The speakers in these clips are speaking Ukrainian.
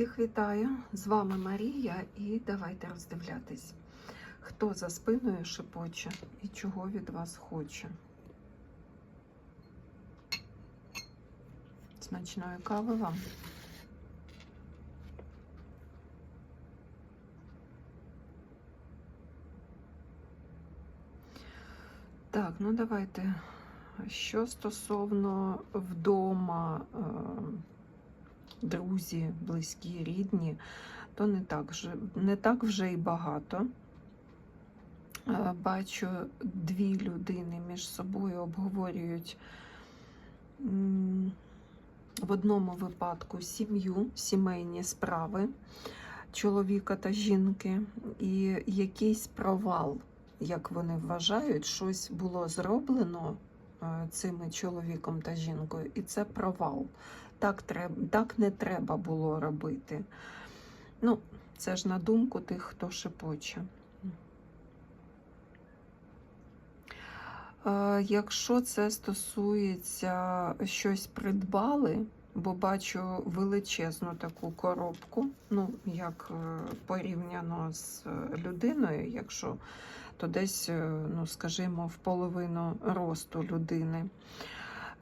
Всіх вітаю! З вами Марія, і давайте роздивлятись, хто за спиною шепоче і чого від вас хоче. Смачної кави вам. Так, ну давайте. Що стосовно вдома, е, друзі, близькі, рідні, то не так, вже, не так вже і багато. Е, Бачу, дві людини між собою обговорюють в одному випадку сім'ю, сімейні справи чоловіка та жінки, і якийсь провал, як вони вважають, щось було зроблено цими чоловіком та жінкою, і це провал. Так, треба, так не треба було робити. Ну, це ж на думку тих, хто шепоче. Е, Якщо це стосується щось придбали, бо бачу величезну таку коробку, ну, як е, порівняно з е, людиною, якщо то десь, е, ну, скажімо, в половину росту людини.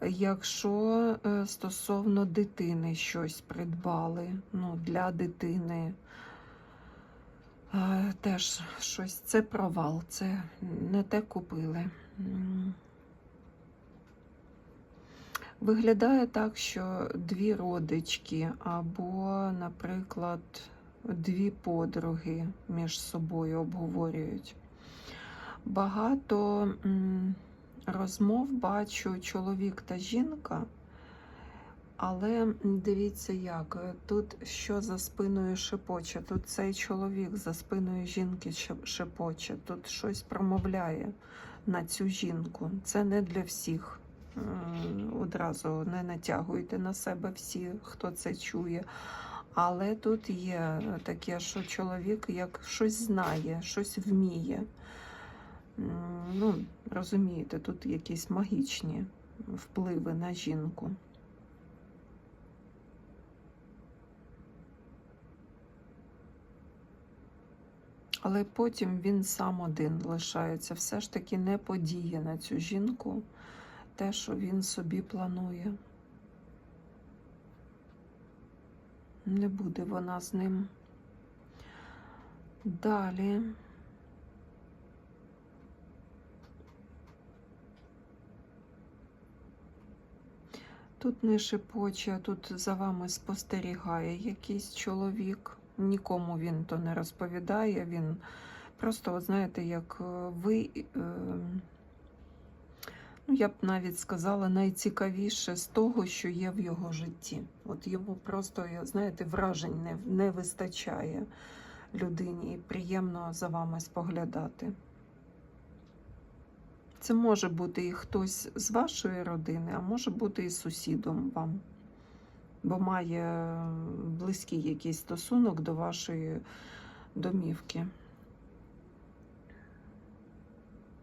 Якщо е, стосовно дитини щось придбали, ну, для дитини, е, теж щось, це провал, це не те купили. Виглядає так, що дві родички або, наприклад, дві подруги між собою обговорюють. Багато розмов бачу чоловік та жінка, але дивіться як, е, тут що за спиною шепоче, тут цей чоловік за спиною жінки шепоче, тут щось промовляє на цю жінку. Це не для всіх. Одразу не натягуйте на себе всі, хто це чує. Але тут є таке, що чоловік як щось знає, щось вміє. М, Ну, розумієте, тут якісь магічні впливи на жінку. Але потім він сам один лишається. Все ж таки не подіє на цю жінку те, що він собі планує. Не буде вона з ним. Далі. Тут не шепоче, тут за вами спостерігає якийсь чоловік. Нікому він то не розповідає. Він просто, от знаєте, як е, ви, е, ну я б навіть сказала, найцікавіше з того, що є в його житті. От йому просто, знаєте, вражень не, не вистачає людині, і приємно за вами споглядати. Це може бути і хтось з вашої родини, а може бути і сусідом вам, бо має близький якийсь стосунок до вашої домівки,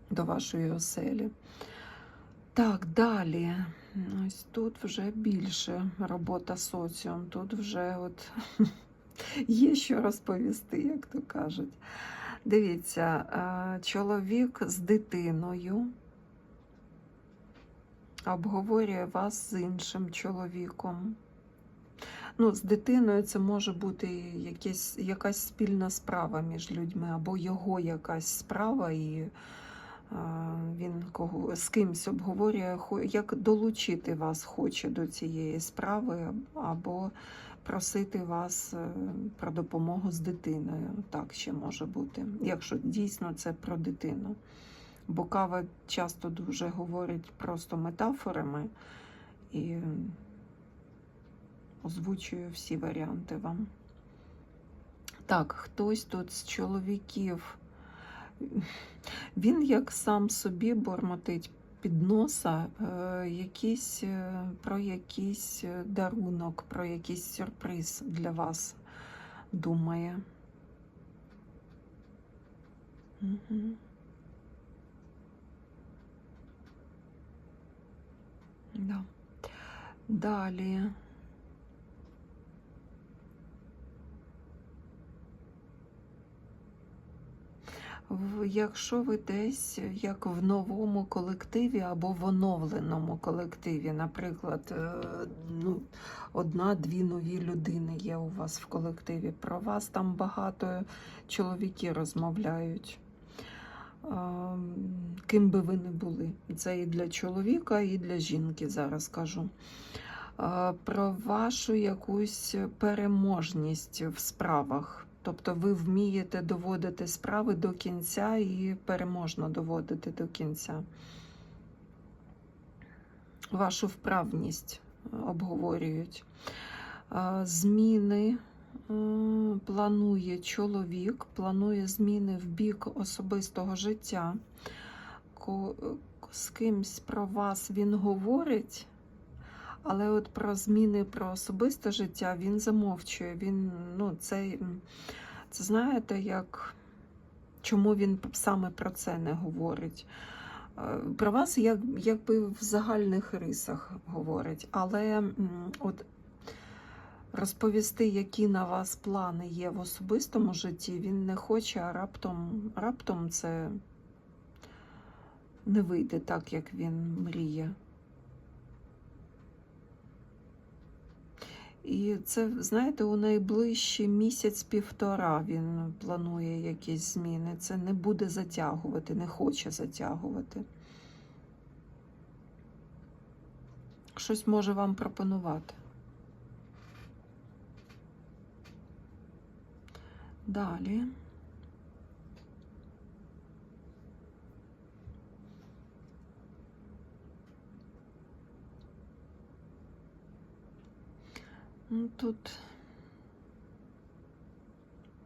до вашої оселі. Так, далі. Ось тут вже більше робота соціум, тут вже от є що розповісти, як то кажуть. Дивіться, е, чоловік з дитиною обговорює вас з іншим чоловіком. Ну, з дитиною це може бути якась, якась спільна справа між людьми, або його якась справа, і він кого, з кимсь обговорює, як долучити вас хоче до цієї справи, або просити вас е, про допомогу з дитиною. Так ще може бути, якщо дійсно це про дитину. Бо кава часто дуже говорить просто метафорами і озвучує всі варіанти вам. Так, хтось тут з чоловіків, він як сам собі бормотить під носа е, якийсь, е, про якийсь е, дарунок, про якийсь сюрприз для вас думає. Угу. Да. Далі. В- Якщо ви десь як в новому колективі або в оновленому колективі, наприклад, е, ну, одна-дві нові людини є у вас в колективі, про вас там багато чоловіки розмовляють. Ем, Ким би ви не були. Це і для чоловіка, і для жінки зараз кажу. Е, Про вашу якусь переможність в справах. Тобто ви вмієте доводити справи до кінця і переможно доводити до кінця. Вашу вправність е, обговорюють. Е, Зміни е, планує чоловік, планує зміни в бік особистого життя. З кимсь про вас він говорить, але от про зміни про особисте життя він замовчує. Він, ну, це, це знаєте, як чому він саме про це не говорить. Е, Про вас як, якби в загальних рисах говорить, але от розповісти, які на вас плани є в особистому житті, він не хоче, а раптом, раптом це не вийде так, як він мріє. І це, знаєте, у найближчий місяць-півтора він планує якісь зміни. Це не буде затягувати, не хоче затягувати. Щось може вам пропонувати. Далі. Ну, Тут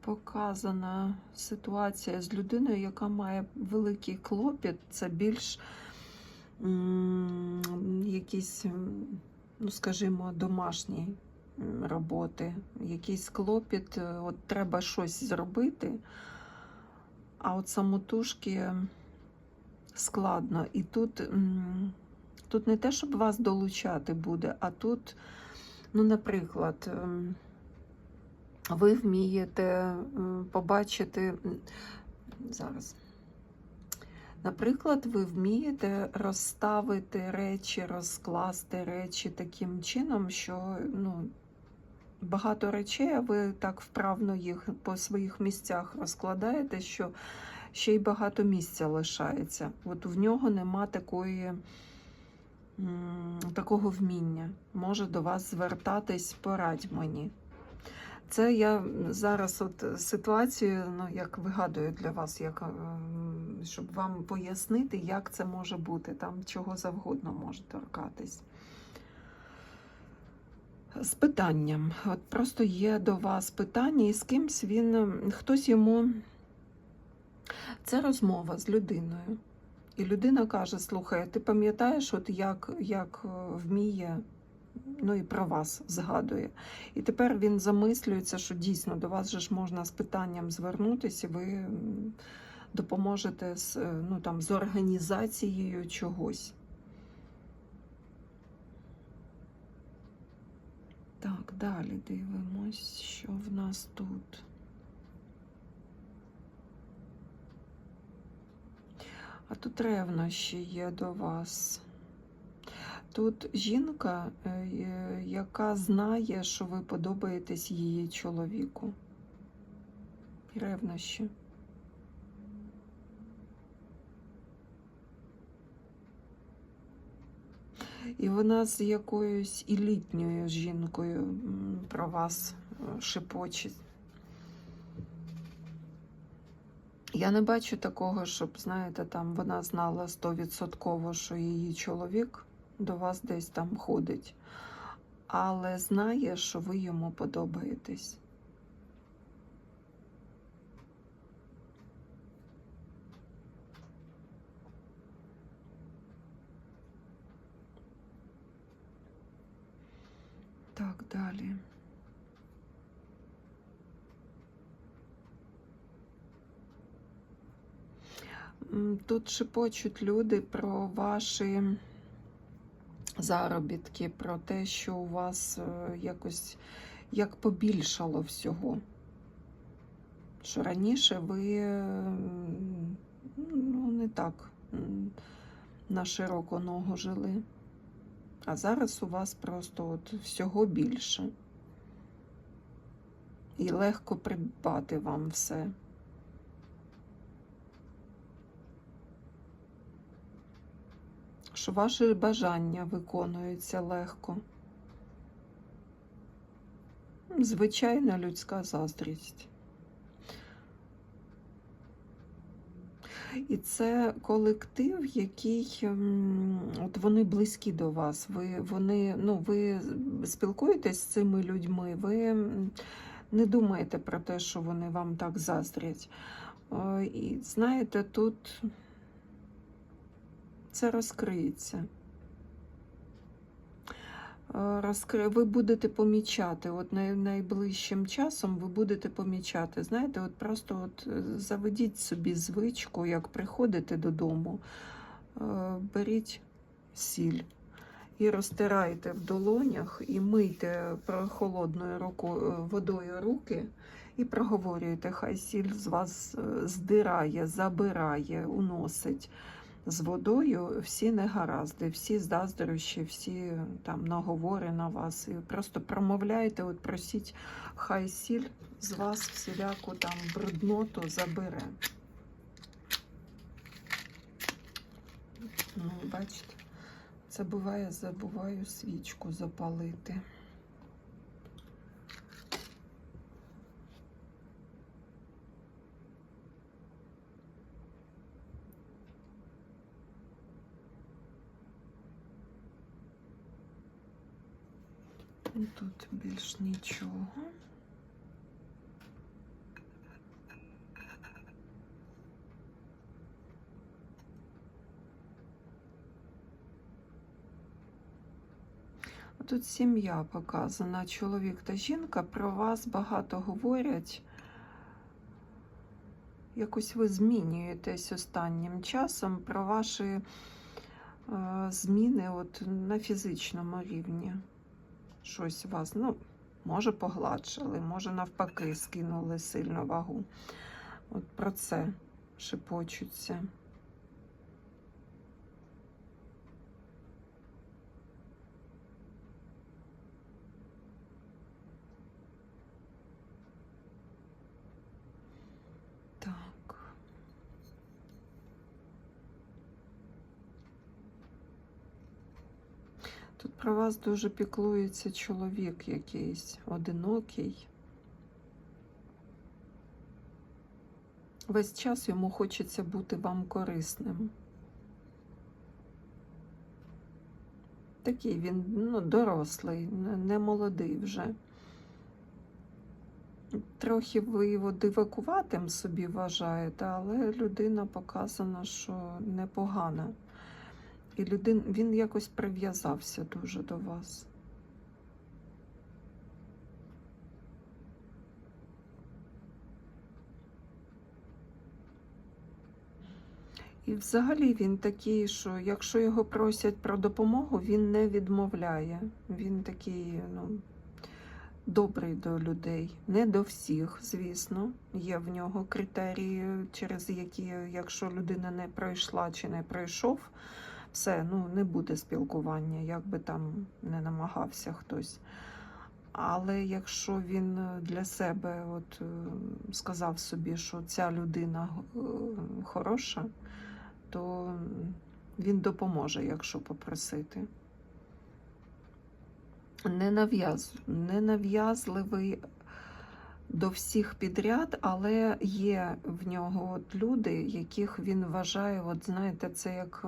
показана ситуація з людиною, яка має великий клопіт. Це більш якісь, ну скажімо, домашні роботи, якийсь клопіт, е, от треба щось зробити, а от самотужки складно. І тут, тут не те, щоб вас долучати буде, а тут. Ну, наприклад, ем, ви вмієте побачити зараз. Наприклад, ви вмієте розставити речі, розкласти речі таким чином, що ну, багато речей, а ви так вправно їх по своїх місцях розкладаєте, що ще й багато місця лишається. От в нього нема такої такого вміння. Може до вас звертатись, порадь мені. Це я зараз от ситуацію, ну, як вигадую для вас, як, ем, щоб вам пояснити, як це може бути, там чого завгодно може торкатись. З питанням. От просто є до вас питання, і з кимсь він, хтось йому. Це розмова з людиною. І людина каже: слухай, ти пам'ятаєш, от як, як е, вміє, ну і про вас згадує. І тепер він замислюється, що дійсно до вас же ж можна з питанням звернутися, і ви допоможете з, е, ну, там, з організацією чогось. Так, далі дивимось, що в нас тут. А тут ревнощі є до вас. Тут жінка, е, е, яка знає, що ви подобаєтесь її чоловіку. Ревнощі. І вона з якоюсь елітньою жінкою про вас е, Я не бачу такого, щоб, знаєте, там вона знала стовідсотково, що її чоловік до вас десь там ходить, але знає, що ви йому подобаєтесь. Так, далі. Тут шепочуть люди про ваші заробітки, про те, що у вас е, якось як побільшало всього. що раніше ви ну, не так на широку ногу жили. А зараз у вас просто от всього більше. І легко придбати вам все. Що ваші бажання виконуються легко. Звичайна людська заздрість. І це колектив, який от вони близькі до вас. Ви, вони, ну, ви спілкуєтесь з цими людьми, ви не думаєте про те, що вони вам так заздрять. Е, І знаєте, тут це розкриється. Е, Розкри... Ви будете помічати, от найближчим часом ви будете помічати. Знаєте, от просто от е, заведіть собі звичку, як приходите додому, е, беріть сіль і розтирайте в долонях, і мийте холодною рукою, водою руки, і проговорюйте, хай сіль з вас здирає, забирає, уносить з водою всі негаразди, всі заздрощі, всі там наговори на вас. І просто промовляйте, от просіть, хай сіль з вас всіляку там брудноту забере. Ну, бачите, це буває, забуваю свічку запалити. І Тут більш нічого. Тут сім'я показана, чоловік та жінка про вас багато говорять. Якось ви змінюєтесь останнім часом про ваші е, зміни от, на фізичному рівні щось вас, ну, може, погладшили, може, навпаки, скинули сильно вагу. От про це шепочуться. Так. Тут про вас дуже піклується чоловік якийсь одинокий. Весь час йому хочеться бути вам корисним. Такий він ну, дорослий, не- молодий вже. Трохи ви його дивакуватим собі вважаєте, але людина показана, що непогана. І людин, він якось прив'язався дуже до вас. І взагалі він такий, що якщо його просять про допомогу, він не відмовляє. Він такий, ну, добрий до людей. Не до всіх, звісно. Є в нього критерії, через які, якщо людина не пройшла чи не пройшов, все, ну не буде спілкування, як би там не намагався хтось. Але якщо він е, для себе от, е, сказав собі, що ця людина е, хороша, то він допоможе, якщо попросити. Не, нав'яз... не нав'язливий до всіх підряд, але є в нього от люди, яких він вважає, от знаєте, це як,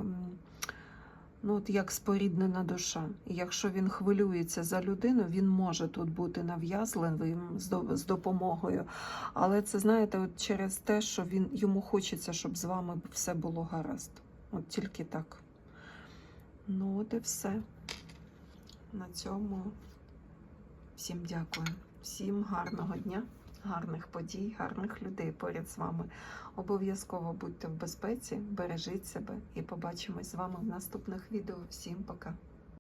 ну, от як споріднена душа. Якщо він хвилюється за людину, він може тут бути нав'язливим з допомогою. Але це, знаєте, от через те, що він йому хочеться, щоб з вами все було гаразд. От тільки так. Ну, от і все. На цьому всім дякую. Всім гарного дня, гарних подій, гарних людей поряд з вами. Обов'язково будьте в безпеці, бережіть себе і побачимось з вами в наступних відео. Всім пока!